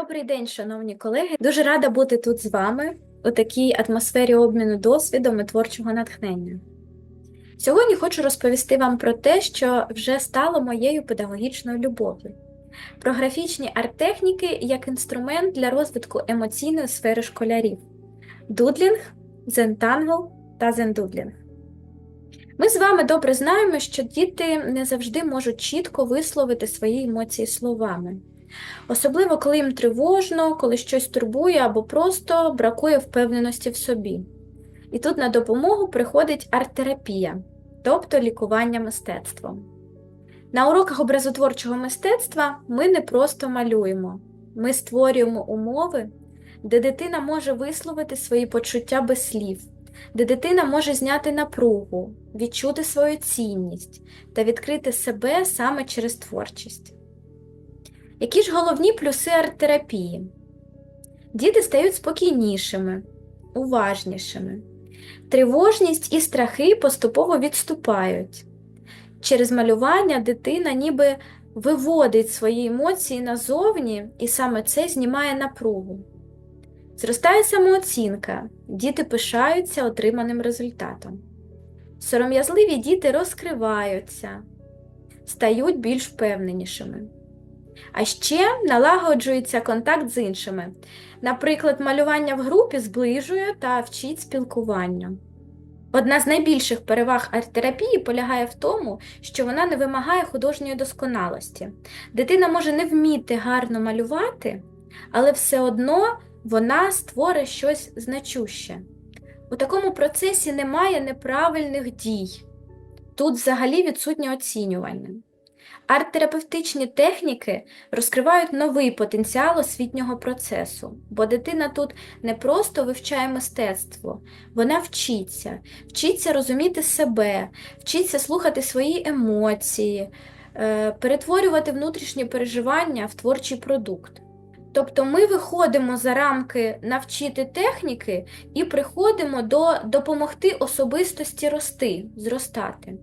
Добрий день, шановні колеги. Дуже рада бути тут з вами у такій атмосфері обміну досвідом і творчого натхнення. Сьогодні хочу розповісти вам про те, що вже стало моєю педагогічною любов'ю, про графічні арт-техніки як інструмент для розвитку емоційної сфери школярів дудлінг, зентангл та зендудлінг. Ми з вами добре знаємо, що діти не завжди можуть чітко висловити свої емоції словами. Особливо, коли їм тривожно, коли щось турбує або просто бракує впевненості в собі. І тут на допомогу приходить арт-терапія, тобто лікування мистецтвом. На уроках образотворчого мистецтва ми не просто малюємо, ми створюємо умови, де дитина може висловити свої почуття без слів, де дитина може зняти напругу, відчути свою цінність та відкрити себе саме через творчість. Які ж головні плюси арт-терапії? Діти стають спокійнішими, уважнішими. Тривожність і страхи поступово відступають. Через малювання дитина ніби виводить свої емоції назовні, і саме це знімає напругу. Зростає самооцінка, діти пишаються отриманим результатом. Сором'язливі діти розкриваються, стають більш впевненішими. А ще налагоджується контакт з іншими. Наприклад, малювання в групі зближує та вчить спілкуванню. Одна з найбільших переваг арт-терапії полягає в тому, що вона не вимагає художньої досконалості. Дитина може не вміти гарно малювати, але все одно вона створить щось значуще. У такому процесі немає неправильних дій. Тут взагалі відсутнє оцінювання. Арт-терапевтичні техніки розкривають новий потенціал освітнього процесу, бо дитина тут не просто вивчає мистецтво, вона вчиться, вчиться розуміти себе, вчиться слухати свої емоції, е, перетворювати внутрішні переживання в творчий продукт. Тобто ми виходимо за рамки навчити техніки і приходимо до допомогти особистості рости, зростати.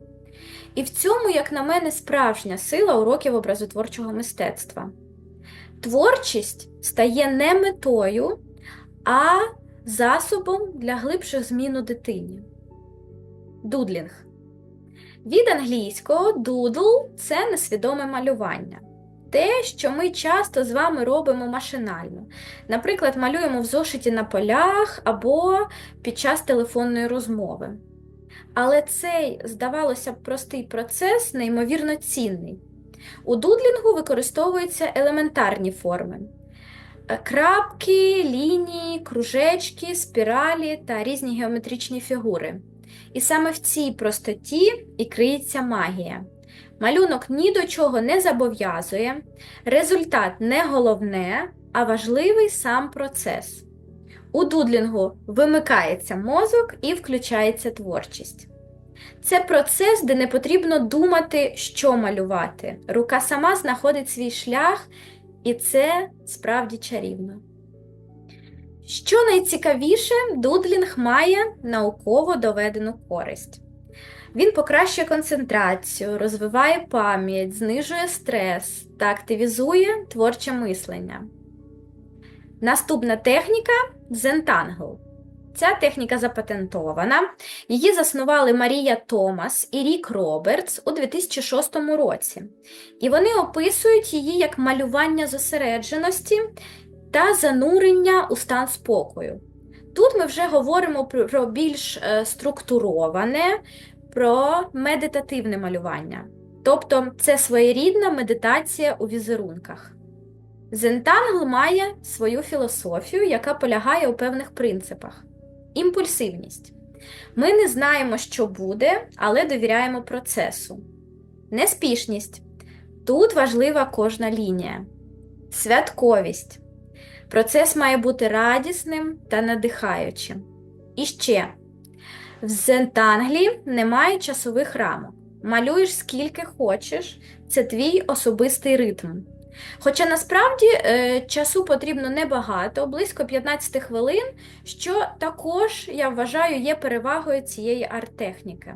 І в цьому, як на мене, справжня сила уроків образотворчого мистецтва. Творчість стає не метою, а засобом для глибших змін у дитині. Дудлінг. Від англійського doodle – це несвідоме малювання. Те, що ми часто з вами робимо машинально. Наприклад, малюємо в зошиті на полях або під час телефонної розмови. Але цей, здавалося б, простий процес неймовірно цінний. У дудлінгу використовуються елементарні форми: Е, крапки, лінії, кружечки, спіралі та різні геометричні фігури. І саме в цій простоті і криється магія. Малюнок ні до чого не зобов'язує, результат не головне, а важливий сам процес. У дудлінгу вимикається мозок і включається творчість. Це процес, де не потрібно думати, що малювати. Рука сама знаходить свій шлях, і це справді чарівно. Що найцікавіше, дудлінг має науково доведену користь. Він покращує концентрацію, розвиває пам'ять, знижує стрес та активізує творче мислення. Наступна техніка Зентангл. Ця техніка запатентована. Її заснували Марія Томас і Рік Робертс у 2006 році. І вони описують її як малювання зосередженості та занурення у стан спокою. Тут ми вже говоримо про більш е, структуроване, про медитативне малювання. Тобто це своєрідна медитація у візерунках. Зентангл має свою філософію, яка полягає у певних принципах. Імпульсивність. Ми не знаємо, що буде, але довіряємо процесу. Неспішність. Тут важлива кожна лінія. Святковість. Процес має бути радісним та надихаючим. І ще, в Зентанглі немає часових рамок. Малюєш скільки хочеш, це твій особистий ритм. Хоча насправді е, часу потрібно небагато, близько 15 хвилин, що також, я вважаю, є перевагою цієї арт-техніки.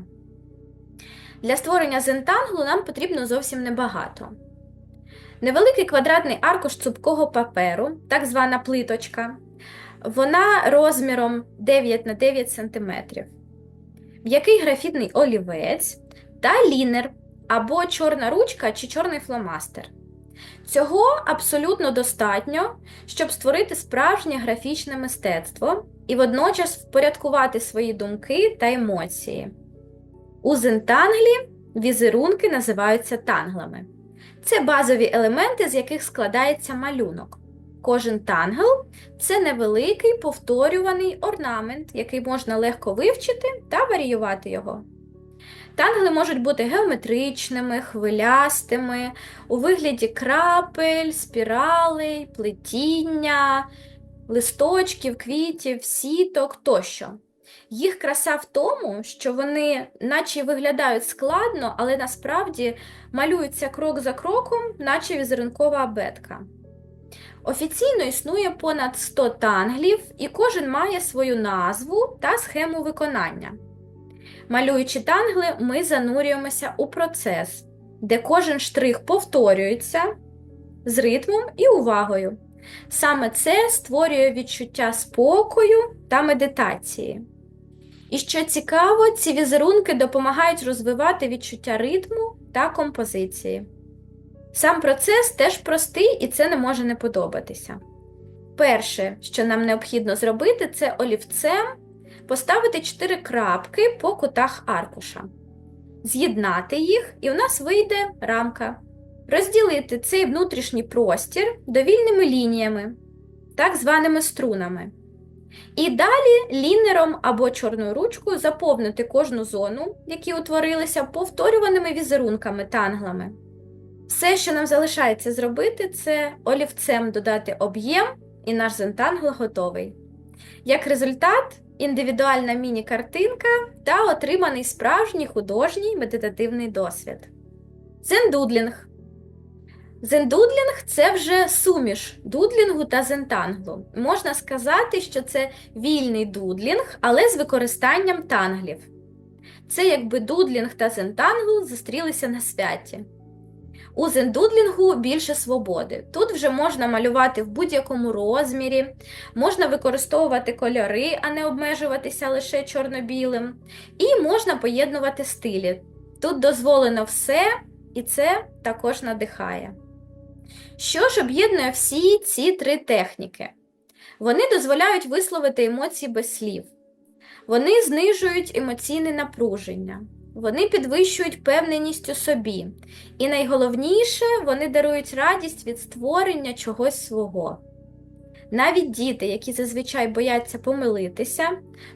Для створення зентанглу нам потрібно зовсім небагато. Невеликий квадратний аркуш цупкого паперу, так звана плиточка. Вона розміром 9 на 9 см. М'який графітний олівець та лінер або чорна ручка чи чорний фломастер. Цього абсолютно достатньо, щоб створити справжнє графічне мистецтво і водночас впорядкувати свої думки та емоції. У зентанглі візерунки називаються танглами. Це базові елементи, з яких складається малюнок. Кожен тангл це невеликий повторюваний орнамент, який можна легко вивчити та варіювати його. Тангли можуть бути геометричними, хвилястими, у вигляді крапель, спіралей, плетіння, листочків, квітів, сіток тощо. Їх краса в тому, що вони, наче виглядають складно, але насправді малюються крок за кроком, наче візерункова абетка. Офіційно існує понад 100 танглів, і кожен має свою назву та схему виконання. Малюючи тангли, ми занурюємося у процес, де кожен штрих повторюється з ритмом і увагою. Саме це створює відчуття спокою та медитації. І що цікаво, ці візерунки допомагають розвивати відчуття ритму та композиції. Сам процес теж простий і це не може не подобатися. Перше, що нам необхідно зробити, це олівцем поставити 4 крапки по кутах аркуша, з'єднати їх, і у нас вийде рамка. Розділити цей внутрішній простір довільними лініями, так званими струнами. І далі лінером або чорною ручкою заповнити кожну зону, які утворилися повторюваними візерунками танглами. Все, що нам залишається зробити, це олівцем додати об'єм, і наш зентангл готовий. Як результат, індивідуальна міні-картинка та отриманий справжній художній медитативний досвід. Зендудлінг. Зендудлінг це вже суміш дудлінгу та зентанглу. Можна сказати, що це вільний дудлінг, але з використанням танглів. Це якби дудлінг та зентангл зустрілися на святі. У зендудлінгу більше свободи. Тут вже можна малювати в будь-якому розмірі, можна використовувати кольори, а не обмежуватися лише чорно-білим, і можна поєднувати стилі. Тут дозволено все, і це також надихає. Що ж об'єднує всі ці три техніки? Вони дозволяють висловити емоції без слів. Вони знижують емоційне напруження, вони підвищують певненість у собі. І найголовніше, вони дарують радість від створення чогось свого. Навіть діти, які зазвичай бояться помилитися,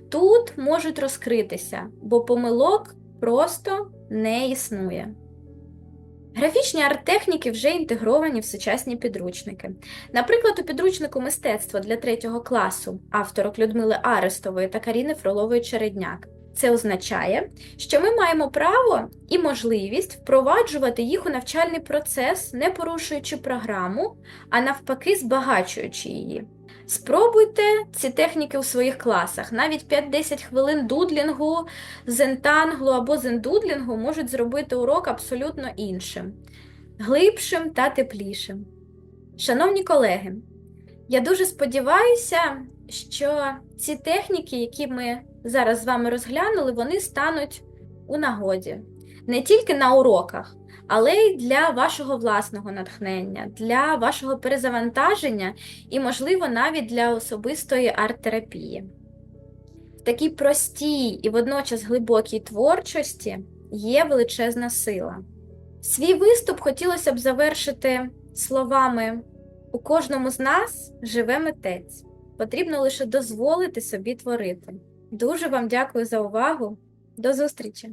тут можуть розкритися, бо помилок просто не існує. Графічні арт-техніки вже інтегровані в сучасні підручники. Наприклад, у підручнику мистецтва для 3 класу авторок Людмили Арестової та Каріни Фролової Чередняк. Це означає, що ми маємо право і можливість впроваджувати їх у навчальний процес, не порушуючи програму, а навпаки, збагачуючи її. Спробуйте ці техніки у своїх класах. Навіть 5-10 хвилин дудлінгу, зентанглу або зендудлінгу можуть зробити урок абсолютно іншим, глибшим та теплішим. Шановні колеги, я дуже сподіваюся, що ці техніки, які ми зараз з вами розглянули, вони стануть у нагоді не тільки на уроках, але й для вашого власного натхнення, для вашого перезавантаження і, можливо, навіть для особистої арт-терапії. В такій простій і водночас глибокій творчості є величезна сила. Свій виступ хотілося б завершити словами: у кожному з нас живе митець. Потрібно лише дозволити собі творити. Дуже вам дякую за увагу. До зустрічі!